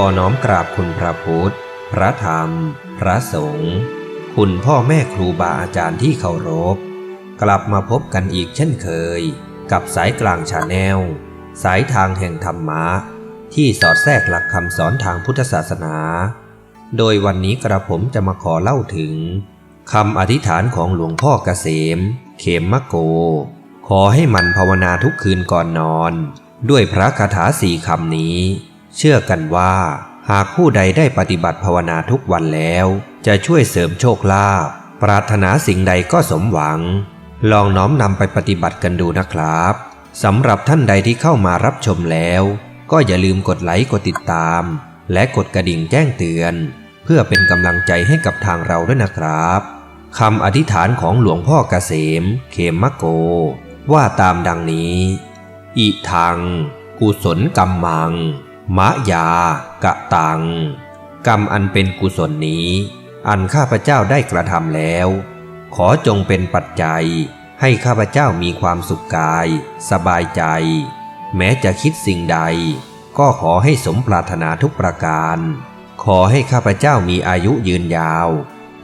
อน้อมกราบคุณพระพุทธ พระธรรม พระสงฆ์ คุณพ่อแม่ครูบาอาจารย์ที่เคารพ กลับมาพบกันอีกเช่นเคย กับสายกลางชาแนล สายทางแห่งธรรมะ ที่สอดแทรกหลักคำสอนทางพุทธศาสนา โดยวันนี้กระผมจะมาขอเล่าถึงคำอธิษฐานของหลวงพ่อเกษม เขมมะโก ขอให้มันภาวนาทุกคืนก่อนนอน ด้วยพระคาถาสี่คำนี้ เชื่อกันว่า หากผู้ใดได้ปฏิบัติภาวนาทุกวันแล้ว จะช่วยเสริมโชคลาภปรารถนาสิ่งใดก็สมหวัง ลองน้อมนำไปปฏิบัติกันดูนะครับสำหรับท่านใดที่เข้ามารับชมแล้ว ก็อย่าลืมกดไลค์กดติดตาม และกดกระดิ่งแจ้งเตือน เพื่อเป็นกำลังใจให้กับทางเราด้วยนะครับคำอธิษฐานของหลวงพ่อเกษม เขมมะโก ว่าตามดังนี้ อิทัง กุศลกรรมัง มะยากะตัง กรรมอันเป็นกุศลนี้ อันข้าพเจ้าได้กระทำแล้ว ขอจงเป็นปัจจัย ให้ข้าพเจ้ามีความสุขกาย สบายใจ แม้จะคิดสิ่งใด ก็ขอให้สมปรารถนาทุกประการ ขอให้ข้าพเจ้ามีอายุยืนยาว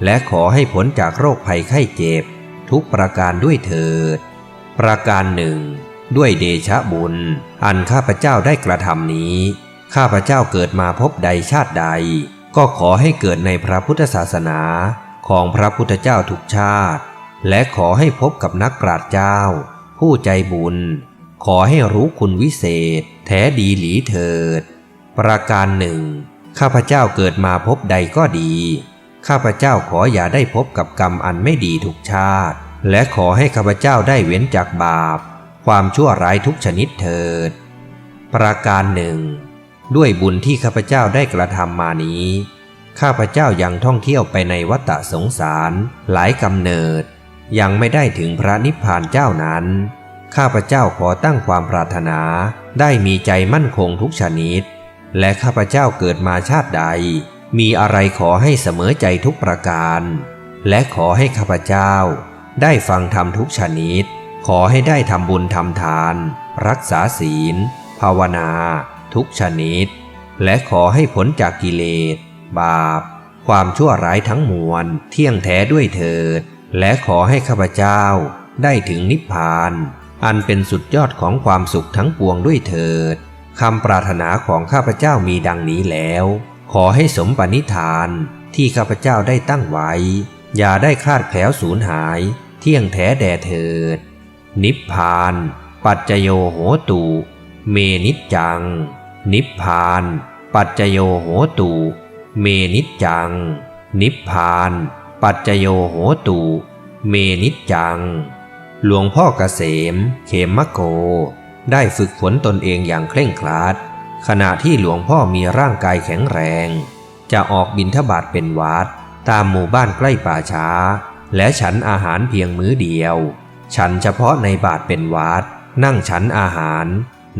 และขอให้พ้นจากโรคภัยไข้เจ็บ ทุกประการด้วยเถิด ประการหนึ่งด้วยเดชะบุญ อันข้าพเจ้าได้กระทำนี้ ข้าพเจ้าเกิดมาพบใดชาติใด ก็ขอให้เกิดในพระพุทธศาสนาของพระพุทธเจ้าทุกชาติ และขอให้พบกับนักปราชญ์เจ้า ผู้ใจบุญ ขอให้รู้คุณวิเศษ แท้ดีหลีเถิด ประการหนึ่งข้าพเจ้าเกิดมาพบใดก็ดี ข้าพเจ้าขออย่าได้พบกับกรรมอันไม่ดีทุกชาติ และขอให้ข้าพเจ้าได้เว้นจากบาป ความชั่วร้ายทุกชนิดเถิด ประการหนึ่ง ด้วยบุญที่ข้าพเจ้าได้กระทำมานี้ ข้าพเจ้ายังท่องเที่ยวไปในวัฏสงสารหลายกำเนิด ยังไม่ได้ถึงพระนิพพานเจ้านั้น ข้าพเจ้าขอตั้งความปรารถนาได้มีใจมั่นคงทุกชนิด และข้าพเจ้าเกิดมาชาติใด มีอะไรขอให้เสมอใจทุกประการ และขอให้ข้าพเจ้า ได้ฟังธรรมทุกชนิด ขอให้ได้ทำบุญทำทาน รักษาศีล ภาวนา ทุกชนิด และขอให้พ้นจากกิเลส บาป ความชั่วร้ายทั้งมวล เที่ยงแท้ด้วยเถิด และขอให้ข้าพเจ้าได้ถึงนิพพาน อันเป็นสุดยอดของความสุขทั้งปวงด้วยเถิดคำปรารถนาของข้าพเจ้ามีดังนี้แล้ว ขอให้สมปณิธานที่ข้าพเจ้าได้ตั้งไว้ อย่าได้คลาดแคล้วสูญหาย เที่ยงแท้แด่เถิด นิพพาน ปัจจโยโหตุ เมนิจจัง นิพพาน ปัจจโยโหตุ เมนิจจัง นิพพาน ปัจจโยโหตุ เมนิจจัง หลวงพ่อเกษม เขมมะโก ได้ฝึกฝนตนเองอย่างเคร่งครัด ขณะที่หลวงพ่อมีร่างกายแข็งแรง จะออกบินทบาทเป็นวัด ตามหมู่บ้านใกล้ป่าช้า และฉันอาหารเพียงมื้อเดียว ฉันเฉพาะในบาทเป็นวัด นั่งฉันอาหาร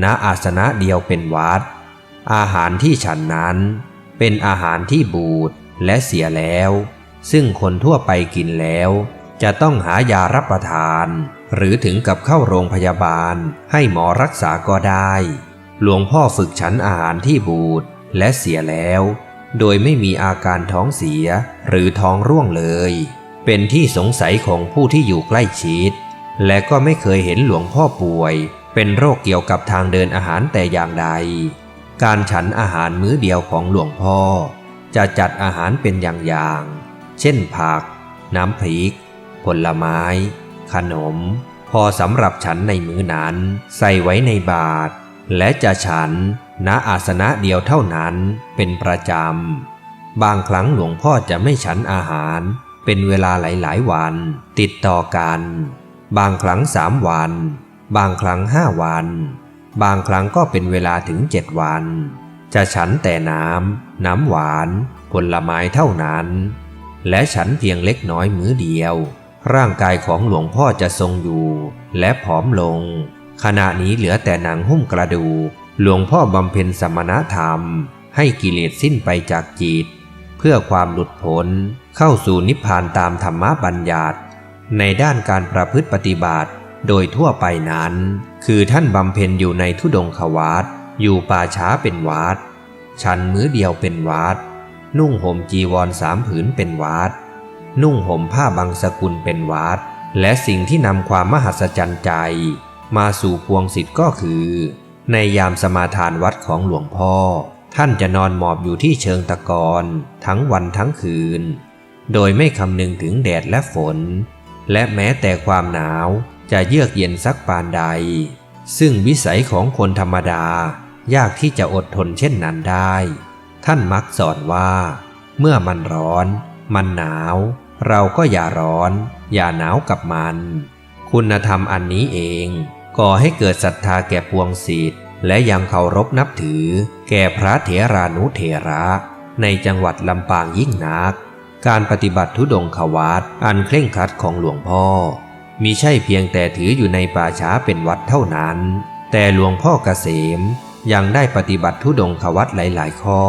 ณอาสนะเดียวเป็นวัด อาหารที่ฉันนั้น เป็นอาหารที่บูดและเสียแล้ว ซึ่งคนทั่วไปกินแล้ว จะต้องหายารับประทาน หรือถึงกับเข้าโรงพยาบาลให้หมอรักษาก็ได้ หลวงพ่อฝึกฉันอาหารที่บูดและเสียแล้ว โดยไม่มีอาการท้องเสียหรือท้องร่วงเลย เป็นที่สงสัยของผู้ที่อยู่ใกล้ชิด และก็ไม่เคยเห็นหลวงพ่อป่วย เป็นโรคเกี่ยวกับทางเดินอาหารแต่อย่างใด การฉันอาหารมื้อเดียวของหลวงพ่อ จะจัดอาหารเป็นอย่างๆ เช่นผัก น้ำพริก ผลไม้ ขนม พอสำหรับฉันในมื้อนั้น ใส่ไว้ในบาตรและจะฉันณอาสนะเดียวเท่านั้นเป็นประจำ บางครั้งหลวงพ่อจะไม่ฉันอาหาร เป็นเวลาหลายๆ วัน ติดต่อกัน บางครั้งสามวัน บางครั้งห้าวัน บางครั้งก็เป็นเวลาถึงเจ็ดวัน จะฉันแต่น้ำ น้ำหวาน ผลไม้เท่านั้น และฉันเพียงเล็กน้อยมื้อเดียว ร่างกายของหลวงพ่อจะทรงอยู่ และผอมลง ขณะนี้เหลือแต่หนังหุ้มกระดูกหลวงพ่อบำเพ็ญสมณธรรม ให้กิเลสสิ้นไปจากจิต เพื่อความหลุดพ้นเข้าสู่นิพพานตามธรรมบัญญัติ ในด้านการประพฤติปฏิบัติ โดยทั่วไปนั้น คือท่านบำเพ็ญอยู่ในทุดงควัตอยู่ป่าช้าเป็นวัดฉันมื้อเดียวเป็นวัด นุ่งห่มจีวรสามผืนเป็นวัด นุ่งห่มผ้าบางสกุลเป็นวัด และสิ่งที่นำความมหัศจรรย์ใจ มาสู่พวงสิทธิ์ก็คือ ในยามสมาทานวัดของหลวงพ่อ ท่านจะนอนหมอบอยู่ที่เชิงตะกอนทั้งวันทั้งคืน โดยไม่คำนึงถึงแดดและฝน และแม้แต่ความหนาว จะเยือกเย็นสักปานใด ซึ่งวิสัยของคนธรรมดา ยากที่จะอดทนเช่นนั้นได้ ท่านมักสอนว่า เมื่อมันร้อน มันหนาว เราก็อย่าร้อน อย่าหนาวกับมัน คุณธรรมอันนี้เองก่อให้เกิดศรัทธาแก่พวงศิษย์และยังเคารพนับถือ แก่พระเถรานุเถระ ในจังหวัดลำปางยิ่งนัก การปฏิบัติทุดงควัตอันเคร่งครัดของหลวงพ่อ มิใช่เพียงแต่ถืออยู่ในป่าช้าเป็นวัดเท่านั้น แต่หลวงพ่อเกษมยังได้ปฏิบัติทุดงควัตหลายๆ ข้อ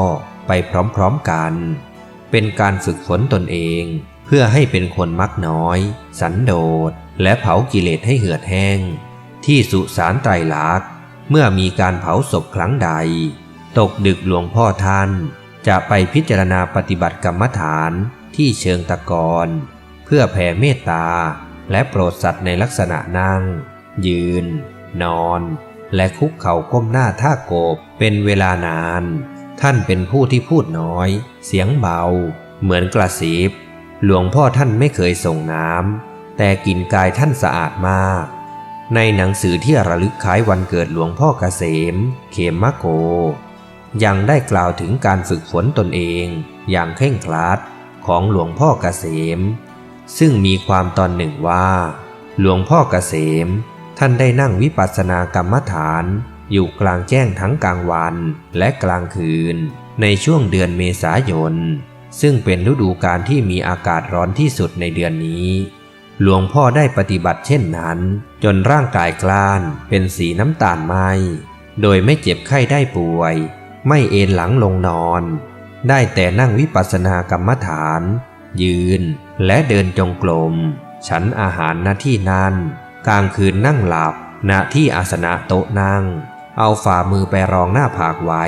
ไปพร้อมๆกัน เป็นการฝึกฝนตนเองเพื่อให้เป็นคนมักน้อย สันโดษ และเผากิเลสให้เหือดแห้ง ที่สุสานไตรลักษณ์เมื่อมีการเผาศพครั้งใด ตกดึกหลวงพ่อท่าน จะไปพิจารณาปฏิบัติกรรมฐานที่เชิงตะกอนเพื่อแผ่เมตตา และโปรดสัตว์ในลักษณะนั่ง ยืน นอน และคุกเข่าก้มหน้าท่าโกบเป็นเวลานาน ท่านเป็นผู้ที่พูดน้อย เสียงเบา เหมือนกระซิบหลวงพ่อท่านไม่เคยส่งน้ำแต่กลิ่นกายท่านสะอาดมาก ในหนังสือที่ระลึกคล้ายวันเกิดหลวงพ่อเกษม เขมมะโก ยังได้กล่าวถึงการฝึกฝนตนเอง อย่างเคร่งครัดของหลวงพ่อเกษม ซึ่งมีความตอนหนึ่งว่า หลวงพ่อเกษม ท่านได้นั่งวิปัสสนากรรมฐาน อยู่กลางแจ้งทั้งกลางวันและกลางคืน ในช่วงเดือนเมษายน ซึ่งเป็นฤดูกาลที่มีอากาศร้อนที่สุดในเดือนนี้ หลวงพ่อได้ปฏิบัติเช่นนั้น จนร่างกายกล้านเป็นสีน้ำตาลไหมโดยไม่เจ็บไข้ได้ป่วย ไม่เอนหลังลงนอน ได้แต่นั่งวิปัสสนากรรมฐาน ยืน และเดินจงกรมฉันอาหารณที่นั่น กลางคืนนั่งหลับณที่อาสนะโต๊ะนั่ง เอาฝ่ามือไปรองหน้าผากไว้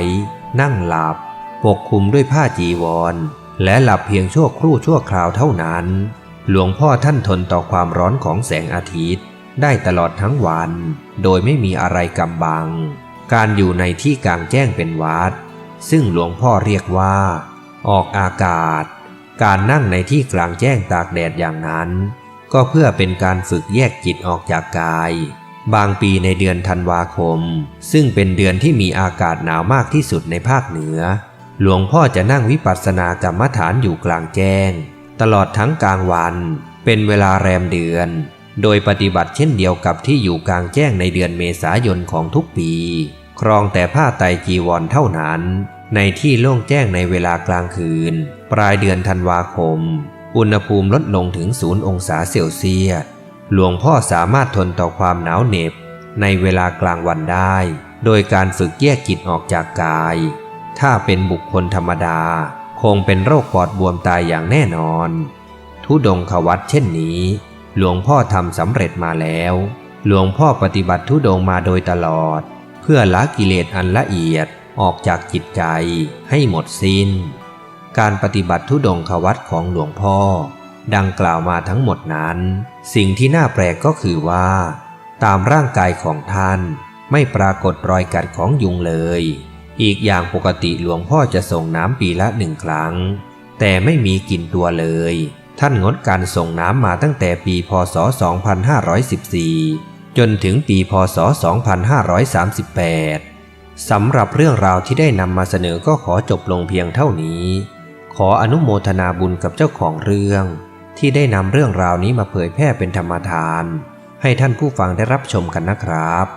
นั่งหลับ ปกคลุมด้วยผ้าจีวร และหลับเพียงชั่วครู่ชั่วคราวเท่านั้น หลวงพ่อท่านทนต่อความร้อนของแสงอาทิตย์ ได้ตลอดทั้งวัน โดยไม่มีอะไรกำบัง การอยู่ในที่กลางแจ้งเป็นวัด ซึ่งหลวงพ่อเรียกว่า ออกอากาศ การนั่งในที่กลางแจ้งตากแดดอย่างนั้น ก็เพื่อเป็นการฝึกแยกจิตออกจากกาย บางปีในเดือนธันวาคม ซึ่งเป็นเดือนที่มีอากาศหนาวมากที่สุดในภาคเหนือ หลวงพ่อจะนั่งวิปัสสนากรรมฐานอยู่กลางแจ้ง ตลอดทั้งกลางวัน เป็นเวลาแรมเดือน โดยปฏิบัติเช่นเดียวกับที่อยู่กลางแจ้งในเดือนเมษายนของทุกปี ครองแต่ผ้าไตจีวรเท่านั้น ในที่โล่งแจ้งในเวลากลางคืน ปลายเดือนธันวาคม อุณหภูมิลดลงถึงศูนย์องศาเซลเซียสหลวงพ่อสามารถทนต่อความหนาวเหน็บในเวลากลางวันได้ โดยการฝึกแยกจิตออกจากกาย ถ้าเป็นบุคคลธรรมดา คงเป็นโรคปอดบวมตายอย่างแน่นอน ทุดงควัตเช่นนี้ หลวงพ่อทำสำเร็จมาแล้ว หลวงพ่อปฏิบัติทุดงมาโดยตลอด เพื่อละกิเลสอันละเอียด ออกจากจิตใจให้หมดสิน้น การปฏิบัติทุดงควัตของหลวงพ่อ ดังกล่าวมาทั้งหมดนั้น สิ่งที่น่าแปลกก็คือว่า ตามร่างกายของท่านไม่ปรากฏรอยกัดของยุงเลย อีกอย่างปกติหลวงพ่อจะส่งน้ำปีละหนึ่งครั้ง แต่ไม่มีกลิ่นตัวเลย ท่านงดการส่งน้ำมาตั้งแต่ปีพศ 2514 จนถึงปีพศ 2538 สำหรับเรื่องราวที่ได้นำมาเสนอก็ขอจบลงเพียงเท่านี้ ขออนุโมทนาบุญกับเจ้าของเรื่อง ที่ได้นำเรื่องราวนี้มาเผยแพร่เป็นธรรมทาน ให้ท่านผู้ฟังได้รับชมกันนะครับ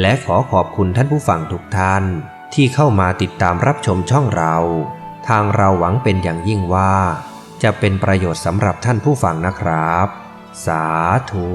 และขอขอบคุณท่านผู้ฟังทุกท่าน ที่เข้ามาติดตามรับชมช่องเรา ทางเราหวังเป็นอย่างยิ่งว่า จะเป็นประโยชน์สำหรับท่านผู้ฟังนะครับ สาธุ